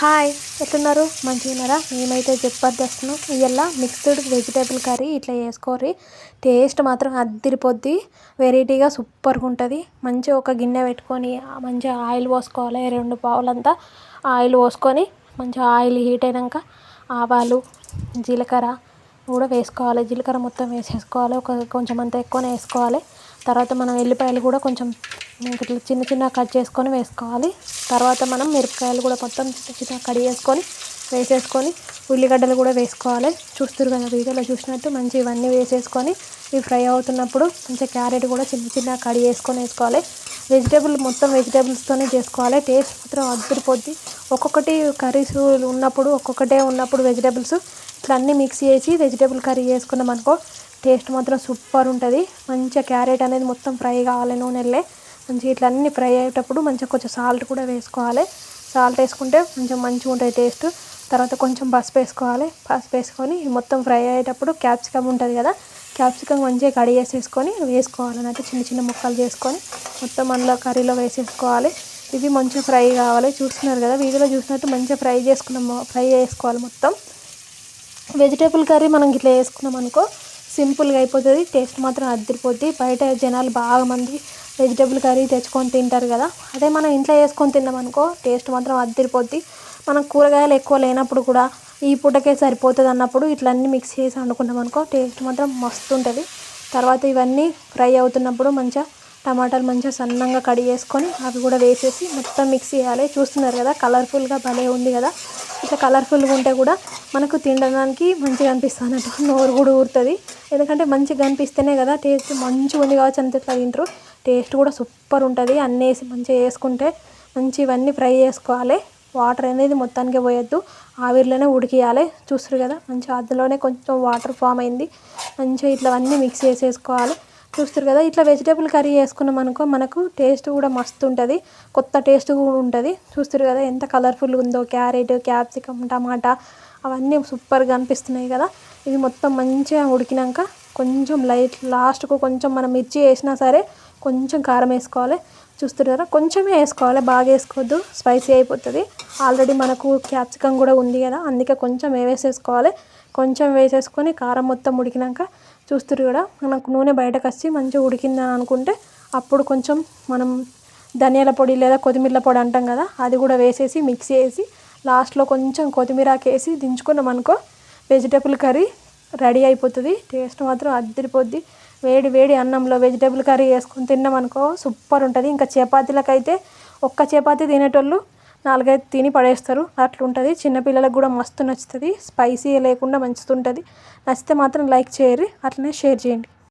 Hi ఎట్లున్నారు? మంచిగా ఉన్నారా మేమైతే జబర్దస్త్ను ఇవాళ మిక్స్డ్ వెజిటేబుల్ కర్రీ ఇట్లా చేసుకోర్రి. టేస్ట్ మాత్రం అద్దిరిపోద్ది వెరైటీగా సూపర్గా ఉంటుంది. మంచిగా ఒక గిన్నె పెట్టుకొని మంచిగా ఆయిల్ పోసుకోవాలి. రెండు పావులంతా ఆయిల్ పోసుకొని మంచిగా ఆయిల్ హీట్ అయినాక ఆవాలు జీలకర్ర కూడా వేసుకోవాలి. జీలకర్ర మొత్తం వేసేసుకోవాలి. ఒక కొంచెం అంత ఎక్కువనే వేసుకోవాలి. తర్వాత మనం ఎల్లిపాయలు కూడా కొంచెం ఇట్లా చిన్న చిన్న కట్ చేసుకొని వేసుకోవాలి. తర్వాత మనం మిరపకాయలు కూడా మొత్తం చిన్న చిన్న కడి వేసుకొని వేసేసుకొని ఉల్లిగడ్డలు కూడా వేసుకోవాలి. చూస్తారు కదా వీడియోలో చూసినట్టు మంచి ఇవన్నీ వేసేసుకొని ఇవి ఫ్రై అవుతున్నప్పుడు మంచిగా క్యారెట్ కూడా చిన్న చిన్న కడిగి వేసుకొని వేసుకోవాలి. వెజిటేబుల్ మొత్తం వెజిటేబుల్స్తోనే చేసుకోవాలి. టేస్ట్ మాత్రం అద్దరిపోద్ది ఒక్కొక్కటి కర్రీస్ ఉన్నప్పుడు ఒక్కొక్కటే ఉన్నప్పుడు వెజిటేబుల్స్ ఇట్లా అన్నీ మిక్స్ చేసి వెజిటేబుల్ కర్రీ చేసుకున్నాం అనుకో టేస్ట్ మాత్రం సూపర్ ఉంటుంది. మంచిగా క్యారెట్ అనేది మొత్తం ఫ్రై కావాలి నూనెల్లే. మంచిగా ఇట్లా అన్నీ ఫ్రై అయ్యేటప్పుడు మంచిగా కొంచెం సాల్ట్ కూడా వేసుకోవాలి. సాల్ట్ వేసుకుంటే కొంచెం మంచిగా ఉంటుంది టేస్ట్. తర్వాత కొంచెం పసుపు వేసుకోవాలి. పసుపు వేసుకొని మొత్తం ఫ్రై అయ్యేటప్పుడు క్యాప్సికమ్ ఉంటుంది కదా క్యాప్సికమ్ మంచిగా కడిగేసేసుకొని వేసుకోవాలి వేసుకోవాలన్నట్టు చిన్న చిన్న ముక్కలు చేసుకొని మొత్తం అందులో కర్రీలో వేసేసుకోవాలి. ఇవి మంచిగా ఫ్రై కావాలి. చూస్తున్నారు కదా వీడియోలో చూసినట్టు మంచిగా ఫ్రై చేసుకున్నాం ఫ్రై చేసుకోవాలి మొత్తం. వెజిటేబుల్ కర్రీ మనం ఇట్లా వేసుకున్నాం అనుకో సింపుల్గా అయిపోతుంది. టేస్ట్ మాత్రం అద్దరిపోద్ది బయట జనాలు బాగా మంది వెజిటేబుల్ కర్రీ తెచ్చుకొని తింటారు కదా అదే మనం ఇంట్లో చేసుకొని తిన్నాం అనుకో టేస్ట్ మాత్రం అద్దరిపోద్ది మనం కూరగాయలు ఎక్కువ లేనప్పుడు కూడా ఈ పూటకే సరిపోతుంది అన్నప్పుడు ఇట్లా అన్నీ మిక్స్ చేసి వండుకున్నాం అనుకో టేస్ట్ మాత్రం మస్తు ఉంటుంది. తర్వాత ఇవన్నీ ఫ్రై అవుతున్నప్పుడు మంచిగా టమాటాలు మంచిగా సన్నంగా కడిగేసుకొని అవి కూడా వేసేసి మొత్తం మిక్స్ చేయాలి. చూస్తున్నారు కదా కలర్ఫుల్గా భలే ఉంది కదా. ఇట్లా కలర్ఫుల్గా ఉంటే కూడా మనకు తినడానికి మంచిగా అనిపిస్తుంది అన్నట్టు. నోరు కూడా ఊరుతుంది. ఎందుకంటే మంచిగా అనిపిస్తేనే కదా టేస్ట్ మంచిగా ఉంది కావచ్చు అంత ఇట్లా తింటారు. టేస్ట్ కూడా సూపర్ ఉంటుంది. అన్నీ వేసి మంచిగా వేసుకుంటే మంచి ఇవన్నీ ఫ్రై చేసుకోవాలి. వాటర్ అనేది మొత్తానికి పోయొద్దు. ఆవిరిలోనే ఉడికియాలి. చూస్తారు కదా? మంచిగా అందులోనే కొంచెం వాటర్ ఫామ్ అయింది. మంచిగా ఇట్లా అన్నీ మిక్స్ చేసేసుకోవాలి. చూస్తారు కదా ఇట్లా వెజిటేబుల్ కర్రీ చేసుకున్నాం అనుకో మనకు టేస్ట్ కూడా మస్తు ఉంటుంది. కొత్త టేస్ట్ కూడా ఉంటుంది. చూస్తారు కదా ఎంత కలర్ఫుల్ ఉందో క్యారెట్ క్యాప్సికమ్ టమాటా అవన్నీ సూపర్గా అనిపిస్తున్నాయి కదా. ఇవి మొత్తం మంచిగా ఉడికినాక కొంచెం లైట్ లాస్ట్కు కొంచెం మనం మిర్చి వేసినా సరే కొంచెం కారం వేసుకోవాలి. చూస్తున్నారు కొంచెమే వేసుకోవాలి బాగా వేసుకోవద్దు స్పైసీ అయిపోతుంది. ఆల్రెడీ మనకు క్యాప్సికమ్ కూడా ఉంది కదా అందుకే కొంచెం వేసేసుకోవాలి. కొంచెం వేసేసుకొని కారం మొత్తం ఉడికినాక చూస్తారు కూడా మనకు నూనె బయటకు వచ్చి మంచిగా ఉడికిందని అనుకుంటే అప్పుడు కొంచెం మనం ధనియాల పొడి లేదా కొత్తిమీర పొడి అంటాం కదా అది కూడా వేసేసి మిక్స్ చేసి లాస్ట్లో కొంచెం కొత్తిమీర వేసి దించుకున్నాం అనుకో వెజిటేబుల్ కర్రీ రెడీ అయిపోతుంది. టేస్ట్ మాత్రం అద్దరిపోద్ది. వేడి వేడి అన్నంలో వెజిటేబుల్ కర్రీ వేసుకొని తిన్నాం అనుకో సూపర్ ఉంటుంది. ఇంకా చపాతీలకైతే ఒక్క చపాతీ తినేటోళ్ళు నాలుగైదు తిని పడేస్తారు. అట్లుంటుంది. చిన్నపిల్లలకు కూడా మస్తు నచ్చుతుంది. స్పైసీ లేకుండా మంచిగా ఉంటుంది నచ్చితే మాత్రం లైక్ చేయరు. అట్లనే షేర్ చేయండి.